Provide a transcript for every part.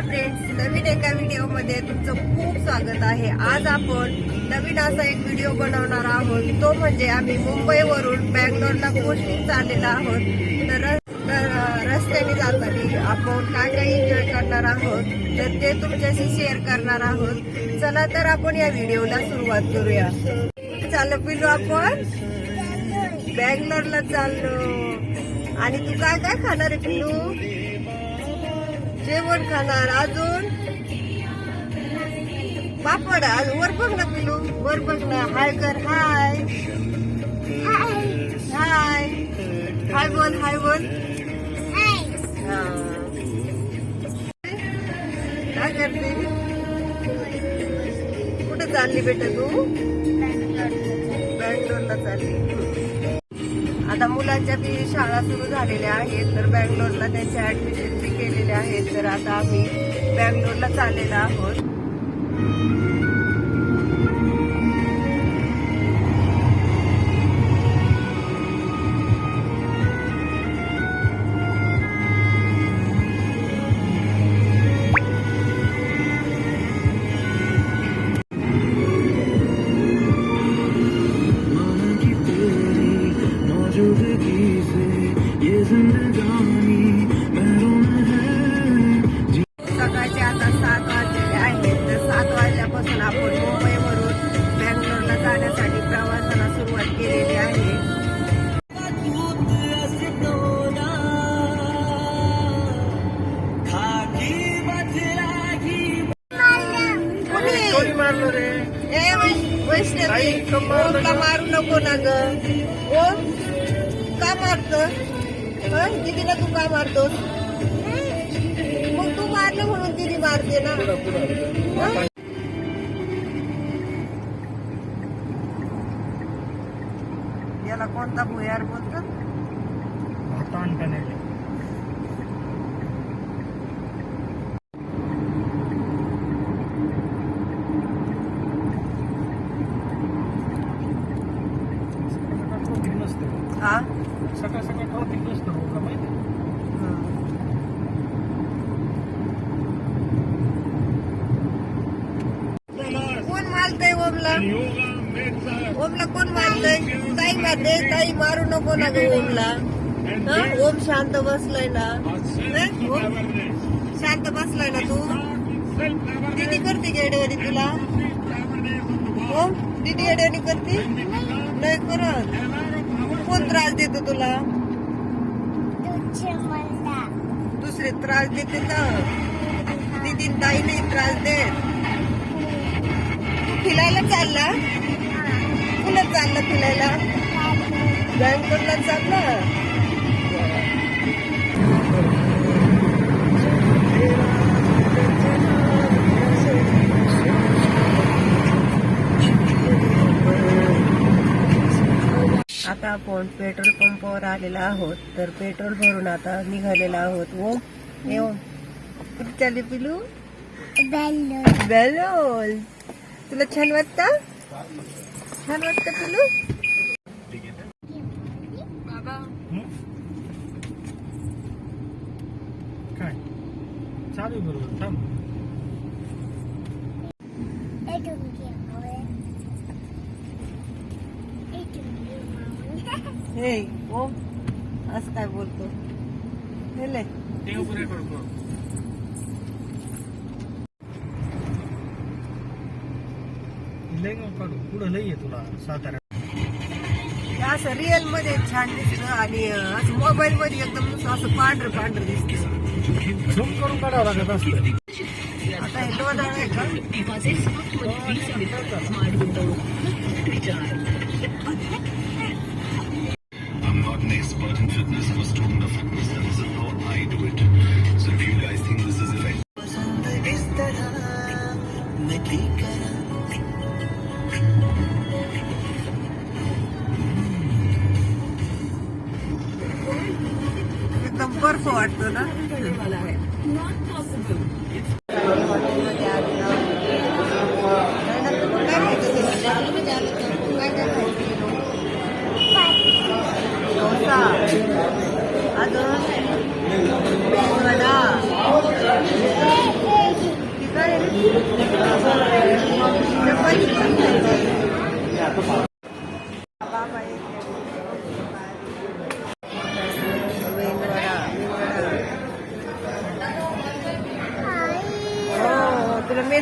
Hi friends नवीन एका व्हिडिओमध्ये तुमचं खूप स्वागत आहे. आज आपण नवीन असा एक व्हिडिओ बनवणार आहोत. तो म्हणजे आम्ही मुंबईवरून बँगलोरला पोस्टिंग चाललेला आहोत. तर रस्त्याने जाताना आपण काय काय एन्जॉय करणार आहोत तर ते तुमच्याशी शेअर करणार आहोत. चला तर आपण या व्हिडिओला सुरुवात करूया. चाललो पिलो आपण. बँगलोरला चाललो. आणि तू काय काय खाणार आहे पिलू जेवण खाणार अजून? पापड आज वर बघ ना पिलू. वर बघ ना. हाय कर हाय. हाय. हाय बोल हाय बोल. काय करते? कुठं चालली बेटा तू? बँगलोरला चालली. आता मुलांच्या बी शाळा सुरू झालेल्या आहेत तर बँगलोरला त्यांच्या ऍडमिशन बी केलेले आहेत तर आता आम्ही बँगलोरला चाललेलो आहोत. नको ना ग का मारतो दिदीला दीदीला तू का मारतो मग तू मारलं म्हणून दिदी मारते ना. हं? याला कोणता भुयार बोलतात? हातान कनेले हा सकाळ सकाळ ट्रॉफिक नसतं हो का माहिती कोण मारतय ओमला. ओमला कोण मारतय? ताई मारते. ताई मारू नको ना ग ओमला. हं? ओम शांत बसलाय ना? ओम शांत बसलाय ना तू? दीदी करते एडेवाडी तुला? ओम दीदी एडेवाडी करते? नाही करत. कोण त्रास देतो तुला? दुसरे त्रास देते तर. दीदी ताई नाही त्रास देत. फिरायला चालला. कुठं चाललं फिरायला? बँगलोरला चाललं. आता आपण पेट्रोल पंपावर आलेला आहोत. तर पेट्रोल भरून आता निघालेला आहोत ओ येऊ कुठे चालली पिलू? बेलोल तुला छान वाटतं? छान वाटतं बाबा. काय? चालू आहे बरोबर थांब. हे ओ असं काय बोलतो? हे लय. ते पुरे मग काढू पुढं लई आहे तुला सातारा. असं रिअलमध्ये छान दिसतं आणि असं मोबाईल मध्ये एकदम नुसतं असं पांढरं पांढरं दिसतं झूम करून काढावं लागत असतं. आता हे लोधाळ आहे का? I'm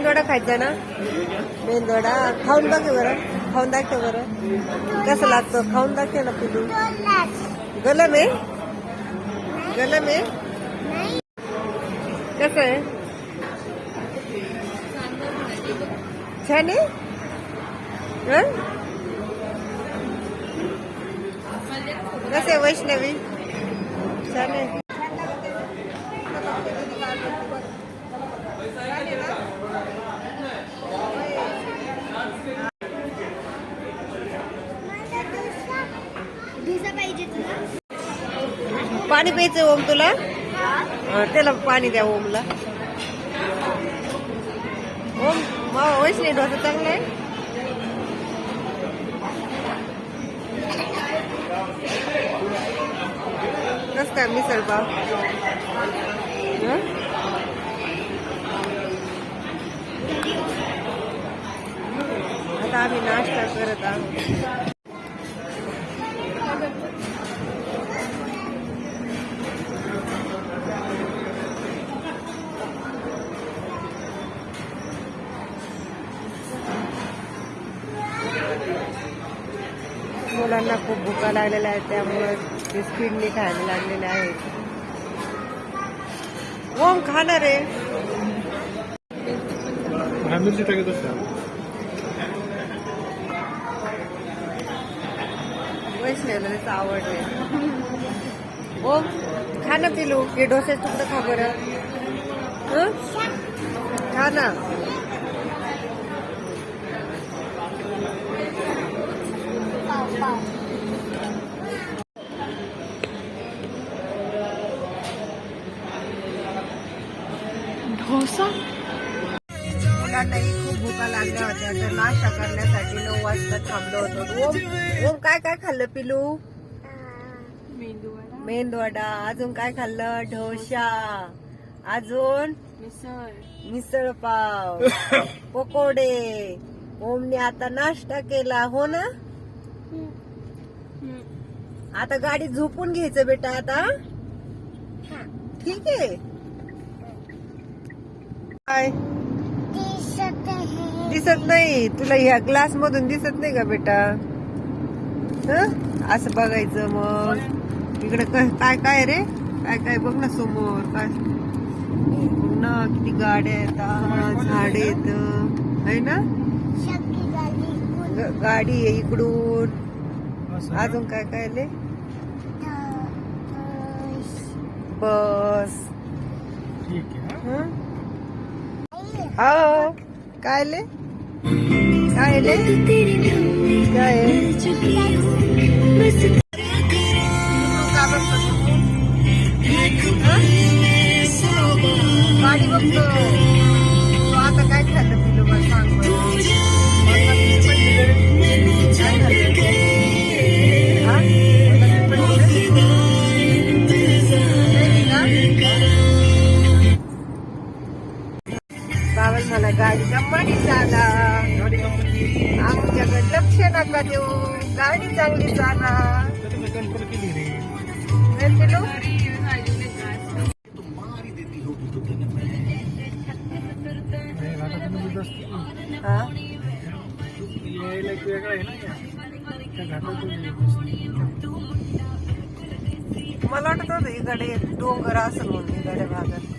मेंदवडा खायचा ना? मेंदवडा. खाऊन दाखव बरं. खाऊन दाखव बरं. कसं लागतं? खाऊन दाखव ना पिलू. गलम आहे? गलम आहे? कसं आहे? छान आहे? हं? कसं आहे वैष्णवी? छान आहे. पाणी प्यायचं ओम तुला? त्याला पाणी द्या ओमला. ओम मा वैष्णवी डोसा चांगला आहे? कस काय मिसळ पाव? आता आम्ही नाश्ता करत आहोत. मुलांना खूप भुका लागलेल्या आहेत त्यामुळे ते स्पीडने खायला लागलेले आहेत. ओम खाणार वैष्णवला आवडते. ओम खा ना पिलू हे डोस्याचं तुकडं खा बरं. हं? खा ना. तर नाश्ता करण्यासाठी नऊ वाजता थांबलो होतो. ओम ओम काय काय खाल्लं पिलू? मेंदवडा. अजून काय खाल्लं? ढोशा अजून? मिसळ पाव. पकोडे. ओमने आता नाश्ता केला हो ना? आता गाडी झोपून घ्यायचं बेटा आता. ठीक आहे. काय दिसत नाही. तुला ह्या ग्लास मधून दिसत नाही का बेटा? हं? असं बघायचं मग. इकडे काय काय काय रे? काय काय बघ ना समोर. काय? ना किती गाड्या आहेत झाडे आहेत है ना? गाडी आहे इकडून. अजून काय काय आले? बस ठीक आहे हा. हं? हो. काय आले? काय आले नका देऊ. गाडी चांगली जाणार. कंट्रोल केली रे यायला एक वेगळं आहे ना त्या घाटातून मला वाटत होतं इकडे डोंगर असेल म्हणून इकडे भागात.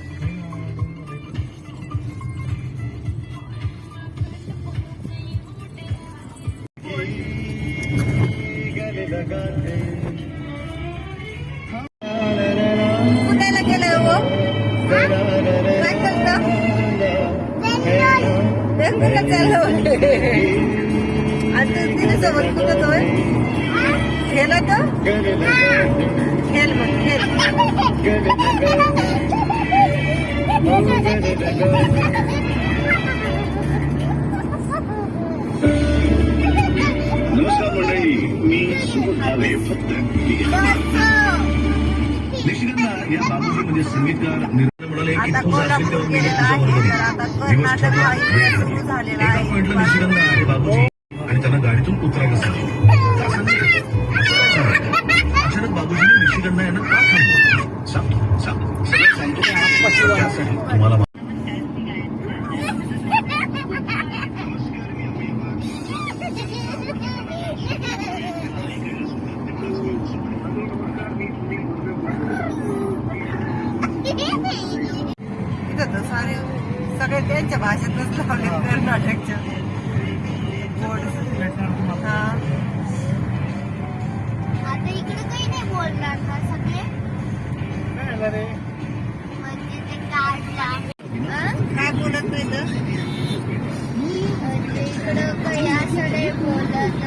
काय करता बेंगलूरला चाललो आणि तू तिच्यासोबत कुठं होय खेळा तर खेळ मग खेळ नमस्कार मंडळी मी सुबोध भावे फक्त. निशिगंधा या बाबूजी म्हणजे संगीतकार आता कोल्हापूर गेलेला आहे तर आता कर्नाटक हा सुरू झालेला आहे. आणि बाबूजी. आणि त्यांना गाडीतून उतरावं अचानक बाबूजीने निशिगंधा यांना का थांबवलं? सांगतो सांगतो. सांगतो तुम्हाला आता इकडे काही नाही बोलणार ना सगळे रे म्हणजे ते काढला? काय बोलत नाही तर म्हणजे इकडं काही असं नाही बोलत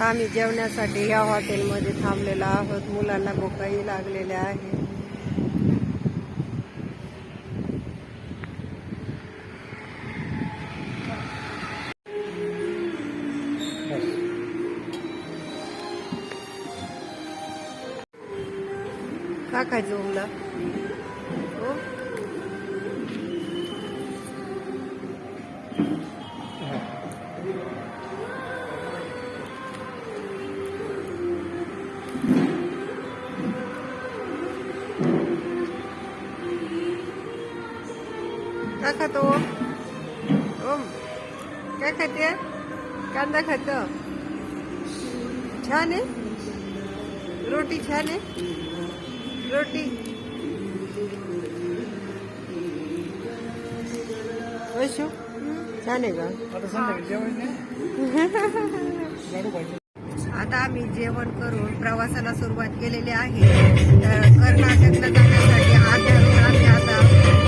आता आम्ही जेवण्यासाठी या हॉटेलमध्ये थांबलेलो आहोत. मुलांना भोकाही लागलेल्या आहे. का खायचं उमला खातो ओम. काय खाते? कांदा खात. छान आहे. रोटी छान आहे. रोटी. वैशू छान आहे का? आता आम्ही जेवण करून प्रवासाला सुरुवात केलेली आहे. तर कर्नाटकला जाण्यासाठी आधारून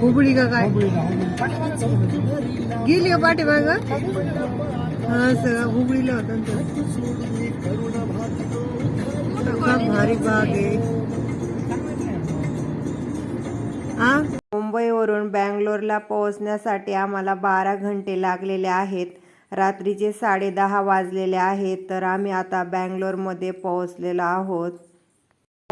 हुबळी का काय गेली का पाठीमाग? हा सगळा हुबळीला होता भारी बाग आहे. हा मुंबईवरून बँगलोरला पोहोचण्यासाठी आम्हाला बारा घंटे लागलेले आहेत. रात्रीचे साडेदहा वाजलेले आहेत तर आम्ही आता बँगलोरमध्ये पोहोचलेलो आहोत.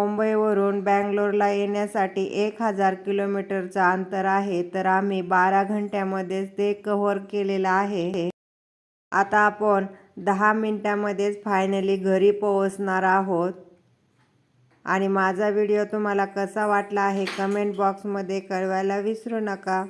मुंबईवरून बँगलोरला येण्यासाठी एक हजार किलोमीटरचं अंतर आहे तर आम्ही बारा घंट्यामध्येच ते कव्हर केलेलं आहे. आता आपण दहा मिनटामध्येच फायनली घरी पोहोचणार आहोत. आणि माझा व्हिडिओ तुम्हाला कसा वाटला आहे कमेंट बॉक्समध्ये कळवायला विसरू नका.